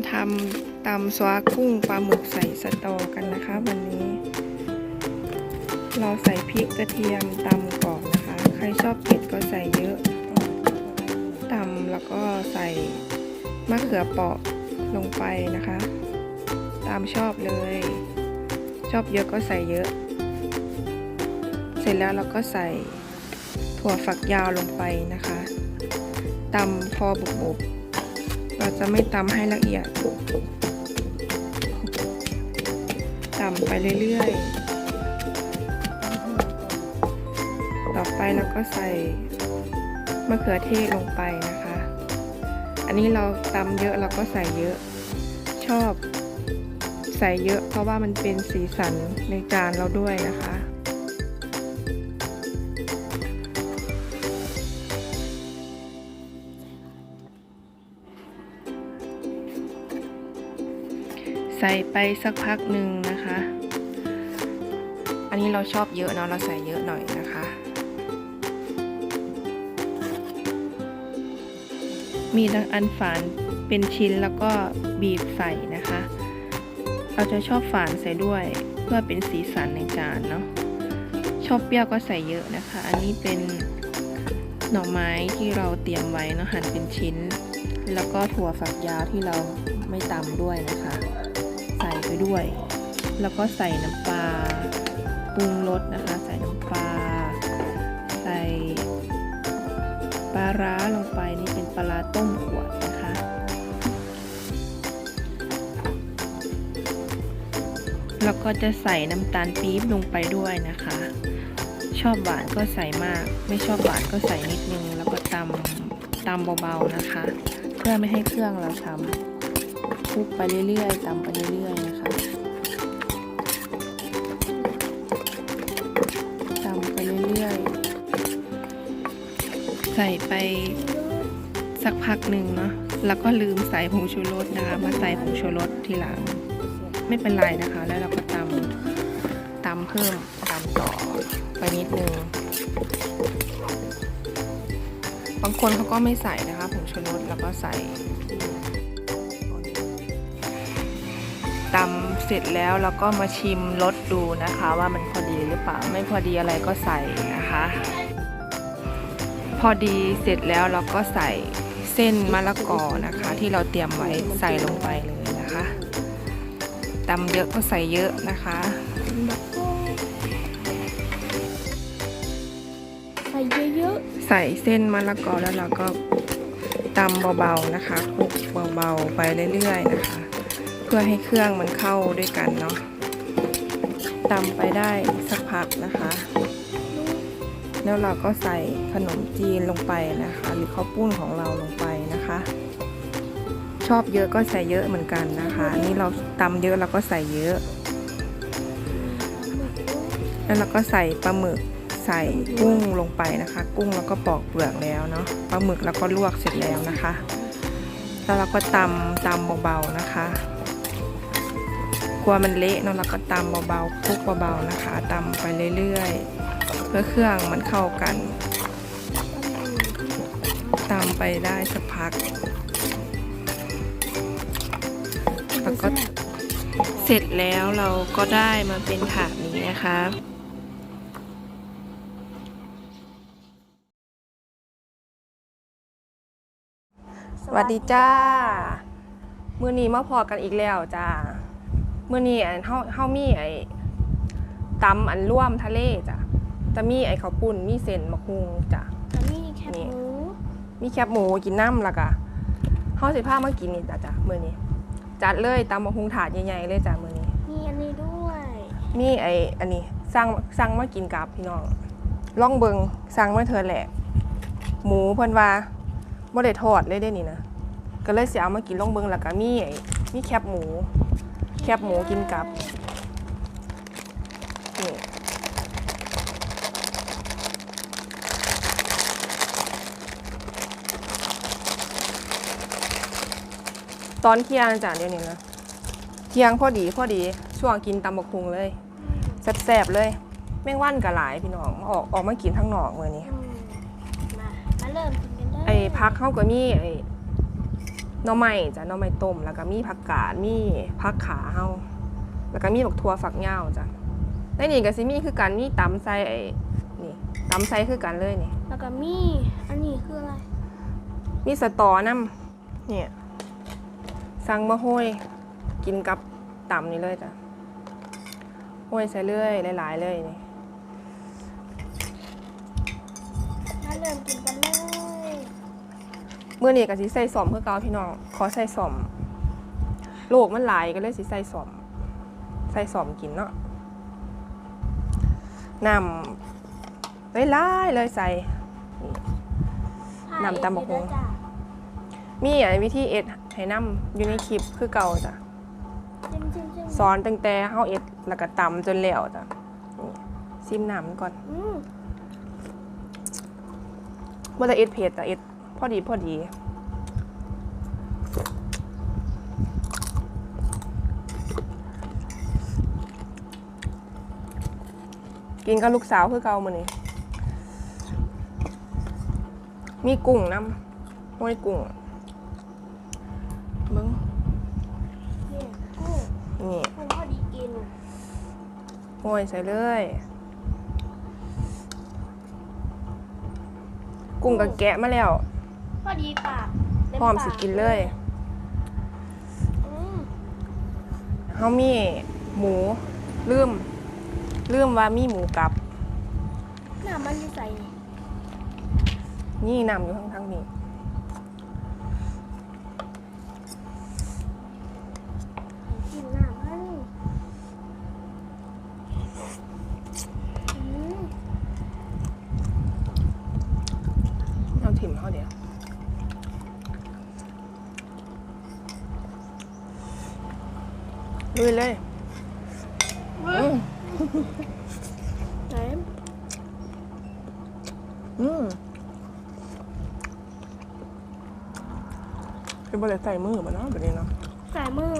าทำตำสวากุ้งปลาหมึกใส่สตอกันนะคะ วันนี้ เราใส่พริกกระเทียมตำก่อนนะคะ ใครชอบเผ็ดก็ใส่เยอะตำแล้วก็ใส่มะเขือเปราะลงไปนะคะ ตามชอบเลย ชอบเยอะก็ใส่เยอะ เสร็จแล้วเราก็ใส่ถั่วฝักยาวลงไปนะคะตำพอบุบๆ เราจะไม่ตำให้ละเอียดตำไปเรื่อยๆ ต่อไปเราก็ใส่มะเขือเทศลงไปนะคะ อันนี้เราตำเยอะเราก็ใส่เยอะ ชอบใส่เยอะเพราะว่ามันเป็นสีสันในจานเราด้วยนะคะ ใส่ไปสักพักหนึ่งนะคะ อันนี้เราชอบเยอะเนาะเราใส่เยอะหน่อยนะคะ มีทั้งอันฝานเป็นชิ้นแล้วก็บีบใส่นะคะ เราจะชอบฝานใส่ด้วยเพื่อเป็นสีสันในจานเนาะชอบเปรี้ยวก็ใส่เยอะนะคะ อันนี้เป็นหน่อไม้ที่เราเตรียมไว้เนาะหั่นเป็นชิ้น แล้วก็ถั่วฝักยาวที่เราไม่ตำด้วยนะคะ ไปด้วย แล้วก็ใส่น้ำปลาปรุงรสนะคะ ใส่น้ำปลาใส่ปลาร้าลงไปนี่เป็นปลาต้มขวดนะคะ แล้วก็จะใส่น้ำตาลปี๊บลงไปด้วยนะคะ ชอบหวานก็ใส่มาก ไม่ชอบหวานก็ใส่นิดนึง แล้วก็ตำตำเบาๆนะคะ เพื่อไม่ให้เครื่องเราทำ ลุกไปเรื่อยๆตำไปเรื่อยๆนะคะตำไปเรื่อยๆ ใส่ไปสักพักหนึ่งเนาะ แล้วก็ลืมใส่ผงชูรสนะคะ มาใส่ผงชูรสทีหลัง ไม่เป็นไรนะคะ แล้วเราก็ตำตำเพิ่มตำต่อไปนิดนึงบางคนเขาก็ไม่ใส่นะคะผงชูรสแล้วก็ใส่ ตำเสร็จแล้วเราก็มาชิมรสดูนะคะ ว่ามันพอดีหรือเปล่าไม่พอดีอะไรก็ใส่นะคะ พอดีเสร็จแล้วเราก็ใส่เส้นมะละกอนะคะ ที่เราเตรียมไว้ใส่ลงไปเลยนะคะตำเยอะก็ใส่เยอะนะคะใส่เยอะใส่เส้นมะละกอแล้วเราก็ตำเบาๆนะคะคลุกเบาๆไปเรื่อยๆนะคะเพื่อให้เครื่องมันเข้าด้วยกันเนาะตำไปได้สักพักนะคะ แล้วเราก็ใส่ขนมจีนลงไปนะคะ หรือข้าวปุ้นของเราลงไปนะคะ ชอบเยอะก็ใส่เยอะเหมือนกันนะคะนนี่เราตำเยอะเราก็ใส่เยอะ แล้วเราก็ใส่ปลาหมึกใส่กุ้งลงไปนะคะ กุ้งเราก็ปอกเปลือกแล้วเนาะปลาหมึกเราก็ลวกเสร็จแล้วนะคะ แล้วเราก็ตำตำเบาๆนะคะ กลัวมันเละเนาะเราก็ตำเบาๆคลุกเบาๆนะคะตำไปเรื่อยๆ เพื่อเครื่องมันเข้ากันตำไปได้สักพัก แล้วก็เสร็จแล้วเราก็ได้มาเป็นถาดนี้นะคะสวัสดีจ้า มือนี้มาพอกันอีกแล้วจ้า มื้อนี้อันเฮาเฮามีไอ้ตำอันร่วมทะเลจ้ะจะมีไอ้ข้าวปุ้นมีเส้นมะฮุงจ้ะๆแล้วนี่แคบหมูมีแคบหมูกินน้ำและกะเฮาสิพามากินนี่จ้ะจ้ะมื้อนี้ จัดเลยตำมะฮุงถาดใหญ่ๆเลยจ้ะมื้อนี้ มีอันนี้ด้วยมีไอ้อันนี้สั่งสั่งมากินกับพี่น้องล่องเบิงสั่งมาเธอแหละ หมูเพิ่นว่าบ่ได้ทอดเลยเด้นี่นะก็เลยสิเอามากินล่องเบิงแล้วก็มีไอ้มีแคบหมู แคบหมูกินกับนี่ตอนเที่ยงจ้ะเดี๋ยวนี้นะเที่ยงพอดีพอดีช่วงกินตำบักคุงเลยแซ่บๆเลย แมงวันกับหลายพี่น้องมาออกออกมากินทั้งหนอกมือนี้อืมมา มาเริ่มกินกันได้ไอ้พักเข้าก็มีไอ้ หน่อไม้จ้ะหน่อไม้ต้มแล้วก็มีผักกาดมีผักขาเฮาแล้วก็มีบักทั่วฝักยาวจ้ะในนี่ก็สิมีคือกันมีตำใส่ไอ้นี่ตำใส่คือกันเลยนี่แล้วก็มีอันนี้คืออะไร มีสตอน้ำเนี่ยสั่งมาห้อยกินกับตำนี่เลยจ้ะห้อยใส่เรื่อยหลาย ๆ เลยนี่มาเริ่มกินกัน เลยเมื่อนี้ก็สิใส่สอมเพื่อเกาพี่น้องขอใส่สอมโลกมันหลายก็เลยสิใส่สอมใส่สอมกินเนาะน้ำหลายๆเลยใส่นำตำบักหุ่งจ้ะมีอะไรวิธีเอ็ดให้น้ำอยู่ในคลิปคือเก่าจ้ะจิ้มจิ้มจิ้มสอนตั้งแต่เฮาเอ็ดแล้วก็ตำจนแล้วจ้ะนี่ซิมน้ำมันก่อนอืมว่าจะเอ็ดเผ็ดแต่เอ็ด พอดีพอดีกินกับลูกสาวคือเก่ามื้อนี้มีกุ้งน้ำห้อยกุ้งเบิ้งเนี่ยกุ้งนี่กุ้งพอดีกินห้อยใส่เลย กุ้งกับแกะมาแล้ว พอดีปากเต็พร้อมปาสิกินเลยอืมเขามีหมูลืมลืมว่ามีหมูกับ น้ำมันจะใส่นี่นำอยู่ข้างทางนี้กินน้ำมันอืม เอาถิ่มเขาเดี๋ยว ลุยเลยอืมไหนอืมเป็นบริใส่มือป่ะเนาะแบบนี้เนาะใส่มือ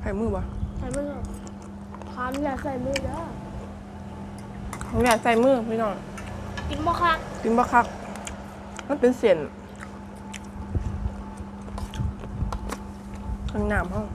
ใส่มือป่ะใส่มือทานอย่าใส่มือเด้อเขาอยากใส่มือพี่น้องกินบ่คักกินบะคักมันเป็นเสียนข้างน้ำห้อง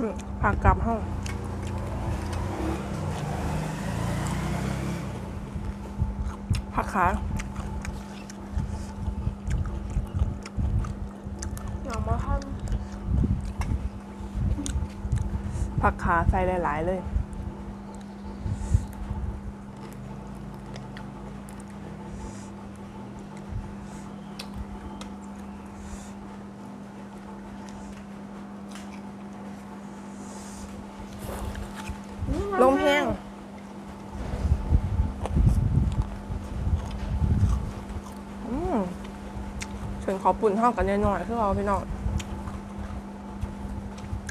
อืมผักกลับห้อง ผักขา อย่างบ่ทัน ผัก ขาใส่หลาย ๆ เลยลมแห้งอืมถึงขอปุ่นห้องกันหน่อยๆคือเราพี่น้อง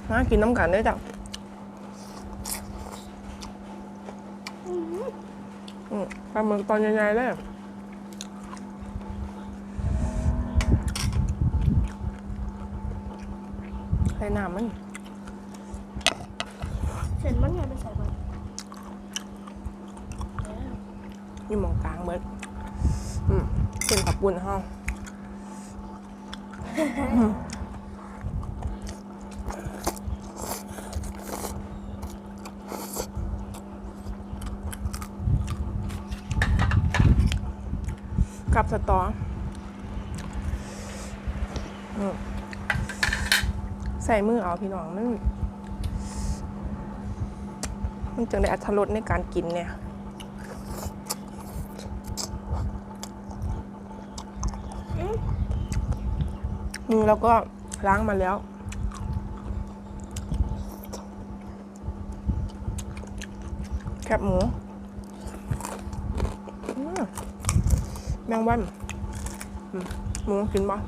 น่ากินน้ำกันด้วยจ้ะอืมป ลาหมึกตอนใหญ่ๆเลยใส่น้ำมันเสร็จมันไงไปใส่มันอยู่หมองกลางเบิดอืมกินกับปุ่นห้อง กับสตอใส่มือเอาพี่น้องมันมันจึงได้อัตรสในการกินเนี่ยมือเราก็ล้างมาแล้วแคบหมู แมงวันมึงกินบ้าง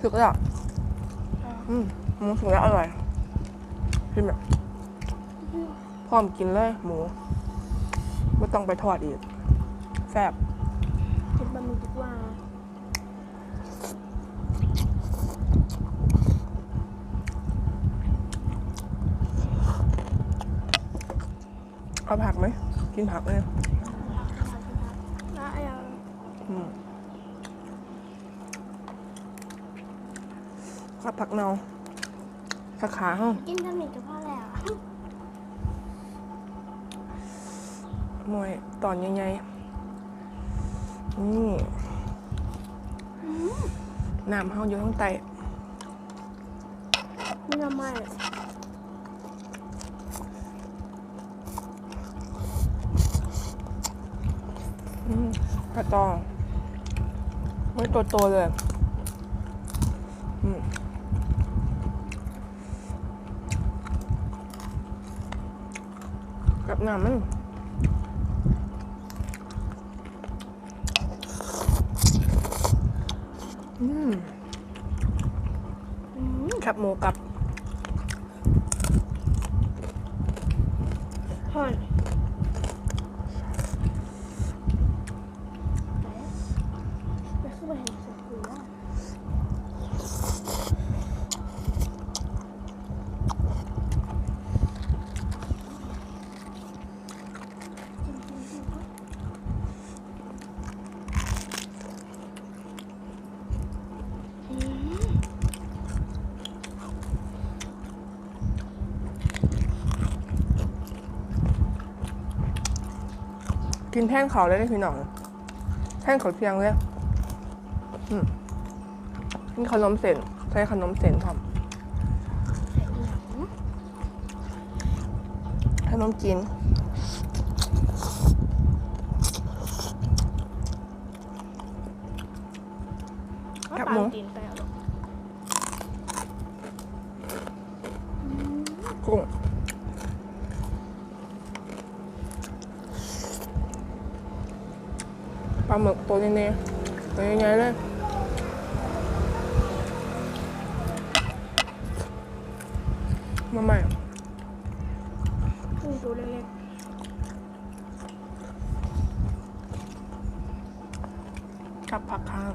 สุกแล้วอืมหมูสุกแล้วอร่อยกินแบบพร้อมกินเลย หมูไม่ต้องไปทอดอีกแซ่บกินบะหมี่ดีกว่าเอาผักไหม กินผักไหม ข้าวผักเนาผักขาห้องกินทำหนึ่งกับพ่อแล้วมวยตอนใหญ่ๆนี่น้ำเฮาอยู่ข้างใต้นี่ทำไมอืมกระตองไว้ตัวโตๆเลย กับน้ำมันอืมอืมแคบหมูกับ หอนไม่ขึ้นมาเห็นเสือคุยว่า กินแท่งเขาเลยได้พี่น้องแท่งเขาเพียงเลยอืมนี่ขนมเส้นใช้ขนมเส้นทใส่อีหยังำขนมจีนก็ครับตาหมูมตีนไปเอาลูกกุ้ง ลาหมึกตัวนี้ๆตัวใหญ่ๆเลยมาใหม่กุ้งตัวเล็กๆกับผักข้าง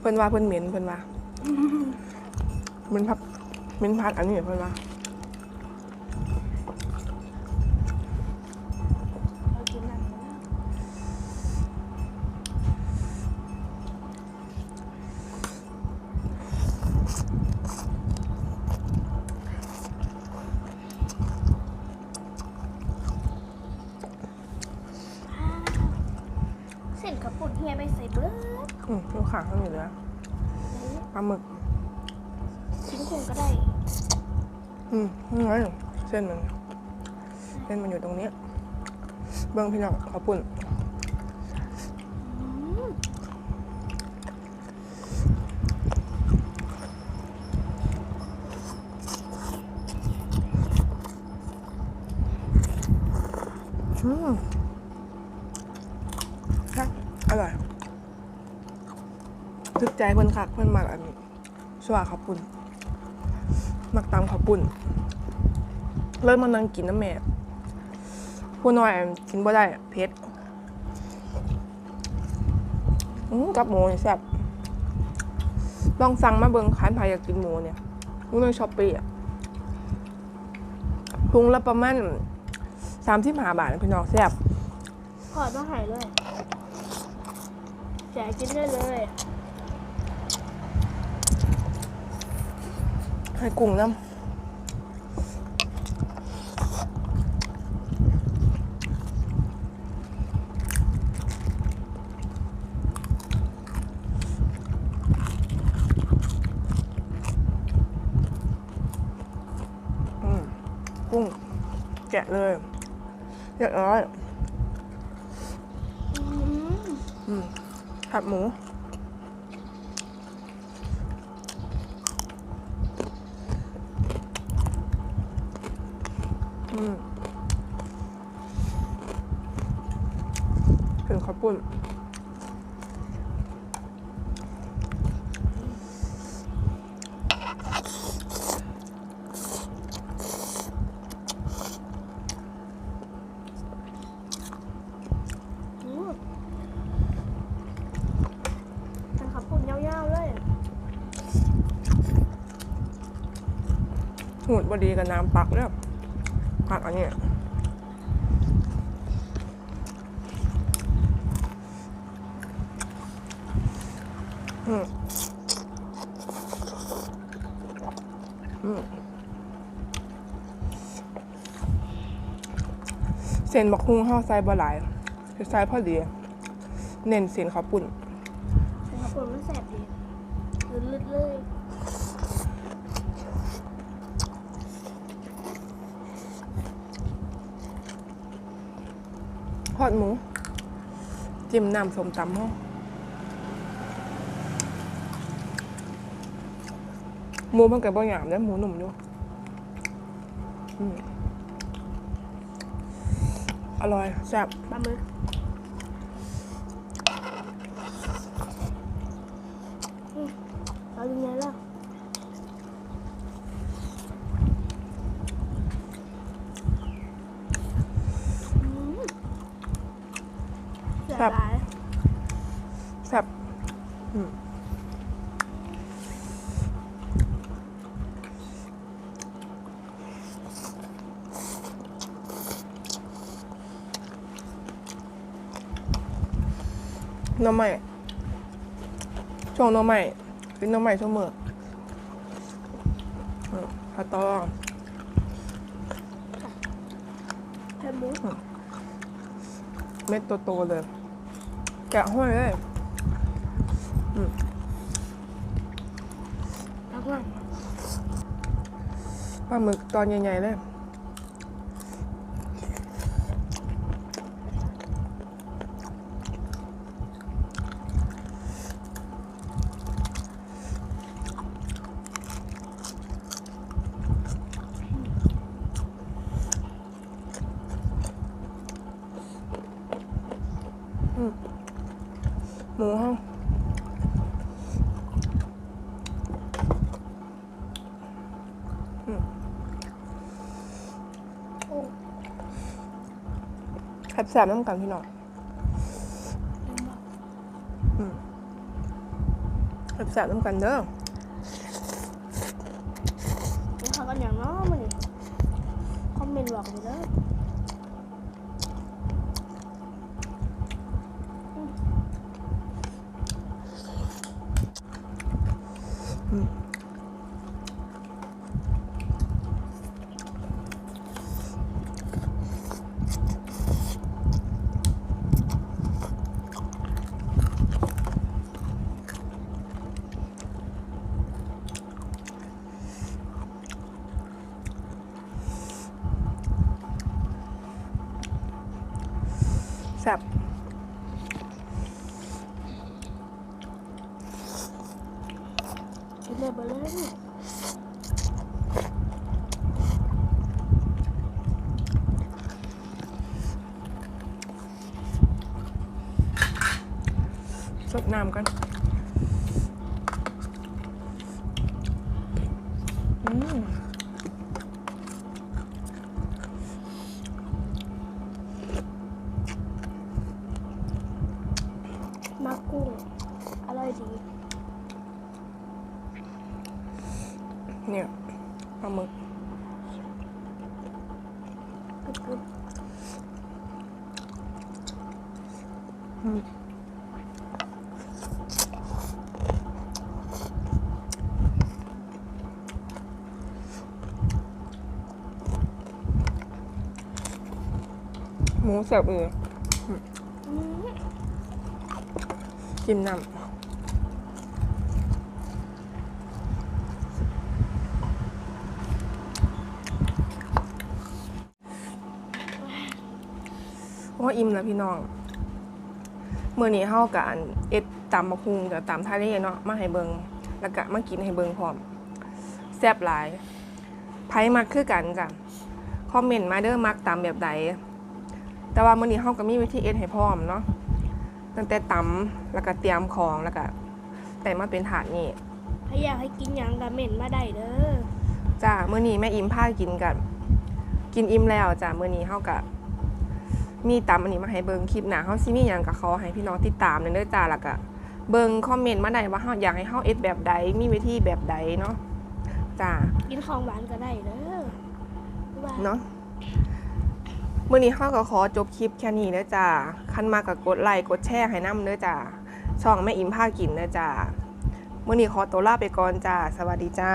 เพิ่นว่าเพิ่นเหม็นเพิ่นว่าเหม็นพักเหม็นพัดอันนี้เพิ่นว่า ส้นมัน เส้นมันอยู่ตรงนี้ เบื้องพี่น้องขาวปุ่นอืมอืมครับอร่อยทึกใจเพิ่นคักเพิ่อนมักอันสว่าขาวปุ่นมักตำขาวปุ่น เริ่มมานั่งกินน้ำแม่ผู้น้อยอันกินบ่ได้เผ็ดอืมกับหมูนี่แซ่บลองสั่งมาเบิ่งคันใครอยากกินหมูเนี่ยรู้ในช้อปปี้อะพุงละประมาณสามสิบห้าบาทนะพี่น้องแซ่บขอต้องหายเลยแจกกินได้เลยให้กุ้งน้ำอืมกุ้ง แกะเลยเรียบร้อยอืมอืมผัดหมูอืมถึงข้าวปุ้น อืมเป็นขั บดีกับน้ำปักเนี่ยผักอันนี้อืมอืมเส้นบักฮุ้งห่อใส่บะหลายคือใส่พอดี เน้นเส้นข้าวปุ่นเป็น อดหมู จิ้มน้ำส้มตำห้องหมูมันเกิดบ่หยาบนะหมูหนุ่มอยู่อืมอร่อยแซ่บปลาหมึกอืมเอายังไงล่ะอืมแสบหลาย แซ่บอืมห น้ำใหม่ช่วงหน้ำใหม่กินหน้ำใหม่เสมออืมข้าวตองแค่หมูเม็ดโตๆเลย แกะห้อยเลยพักหน่อยปลาหมึกตอนใหญ่ๆเลย แสบๆน้ำกันพี่น้องยังบอกแสบๆน้ำกันเด้อนี่เขากันอย่างน้อมันนี่คอมเมนต์บอกเลยเด้อแส สดน้ำกันอืม มากุ้งอร่อยดี เนี่ยปลาหมึก กรึบกรึบ หมูแสบเอออืมจิ้มน้ำโอ้อิ่มแล้วพี่น้องเมื่อนี้เฮากับอันเอ็ดตำมะคุงกับตำทะเลเนาะมาให้เบิงแล้วก็มากินให้เบิงพร้อมแซ่บหลายไผมักคือกันจ้ะคอมเมนต์มาเด้อมักตำแบบใด แต่ว่ามื้อนี้เฮาก็มีวิธีเอ็ดให้พร้อมเนาะตั้งแต่ตำแล้วก็เตรียมของแล้วก็แต่มาเป็นถาดนี่ถ้าอยากให้กินหยังก็เม่นมาได้เด้อจ้ามื้อนี้แม่อิ่มพากินกันกินอิ่มแล้วจ้ามื้อนี้เฮาก็มีตำอันนี้มาให้เบิงคลิปหน้าเฮาสิมีหยังก็ขอให้พี่น้องติดตามเด้อจ้าแล้วก็เบิงคอมเมนต์มาได้ว่าเฮาอยากให้เฮาเอ็ดแบบใดมีวิธีแบบใดเนาะจ้ากินของหวานก็ได้เด้อว่าเนาะ มื่อนี้เขาก็ขอจบคลิปแค่นี้เด้อจ้าคันมากกับกดไลค์กดแชร์ให้น้ำเด้อจ้าช่องแม่อิมภากินเด้อจ้ามื่อนี้ขอตัวลาไปก่อนจ้าสวัสดีจ้า